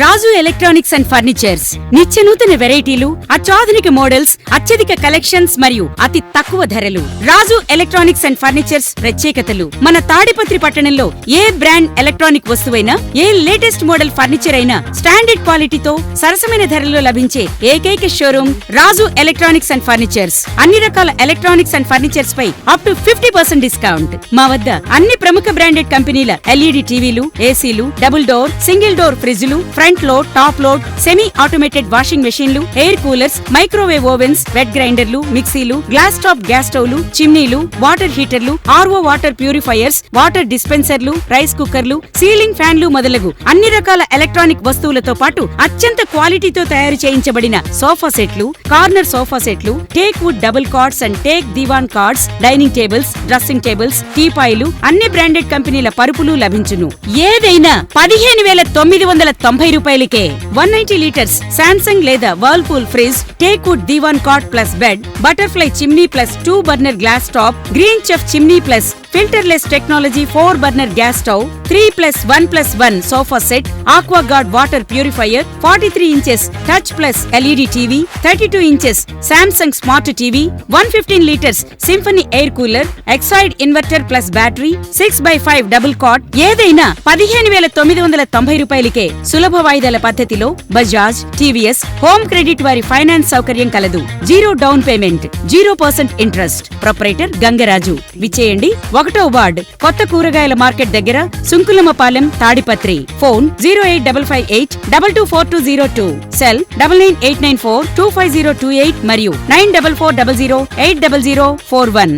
Raju electronics and furnitures. నిత్య నూతన వెరైటీలు అత్యాధునిక మోడల్స్ అత్యధిక కలెక్షన్స్ మరియు అతి తక్కువ ధరలు. రాజు ఎలక్ట్రానిక్స్ అండ్ ఫర్నిచర్స్ ప్రత్యేకతలు. మన తాడిపత్రి పట్టణంలో ఏ బ్రాండ్ ఎలక్ట్రానిక్ వస్తువైనా ఏ లేటెస్ట్ మోడల్ ఫర్నిచర్ అయినా స్టాండర్డ్ క్వాలిటీతో సరసమైన ధరల్లో లభించే ఏకైక showroom Raju electronics and furnitures. అన్ని రకాల electronics and furnitures pi up to fifty percent discount. మా వద్ద అన్ని ప్రముఖ బ్రాండెడ్ కంపెనీల ఎల్ఈడి టీవీలు ఏసీలు డబుల్ డోర్ సింగిల్ డోర్ ఫ్రిడ్జ్లు front load top load semi automated washing మెషిన్లు air coolers microwave ovens wet గ్రైండర్లు మిక్సీలు గ్లాస్ టాప్ గ్యాస్ స్టవ్లు చిమ్నీలు వాటర్ హీటర్లు ఆర్ఓ వాటర్ ప్యూరిఫైయర్స్ వాటర్ డిస్పెన్సర్లు రైస్ కుక్కర్లు సీలింగ్ ఫ్యాన్లు మొదలగు అన్ని రకాల ఎలక్ట్రానిక్ వస్తువులతో పాటు అత్యంత క్వాలిటీతో తయారు చేయించబడిన సోఫా సెట్లు కార్నర్ సోఫా సెట్లు teak wood double cots and teak divan cots dining tables dressing tables టీపాయిలు అన్ని బ్రాండెడ్ కంపెనీల పరుపులు లభించును. ఏదైనా పదిహేను వేల తొమ్మిది వందల తొంభై రూపాయలకే వన్ నైన్టీ లీటర్స్ శాంసంగ్ లేదా Whirlpool fridge teak wood divan cot plus bed Butterfly chimney plus two burner glass top Green Chef chimney plus filterless technology four burner gas stove three plus one plus one sofa set Aquaguard water purifier forty three inches touch plus LED TV thirty two inches Samsung smart TV one fifteen litres Symphony air cooler Exide inverter plus battery six by five double cot ఏదైనా పదిహేను వేల తొమ్మిది వందల తొంభై రూపాయలకే సులభ వాయిదాల పద్ధతిలో బజాజ్ టీవీఎస్ హోమ్ క్రెడిట్ వారి ఫైనాన్స్ సౌకర్యం కలదు. Zero down payment zero percent interest. Proprietor Gangaraju. విచ్చేయండి ఒకటో వార్డ్ కొత్త కూరగాయల మార్కెట్ దగ్గర Sunkulamapalem Tadipatri. Phone zero eight double five eight double two four two zero two. Cell double nine eight nine four two five zero two eight మరియు nine double four double zero eight double zero four one.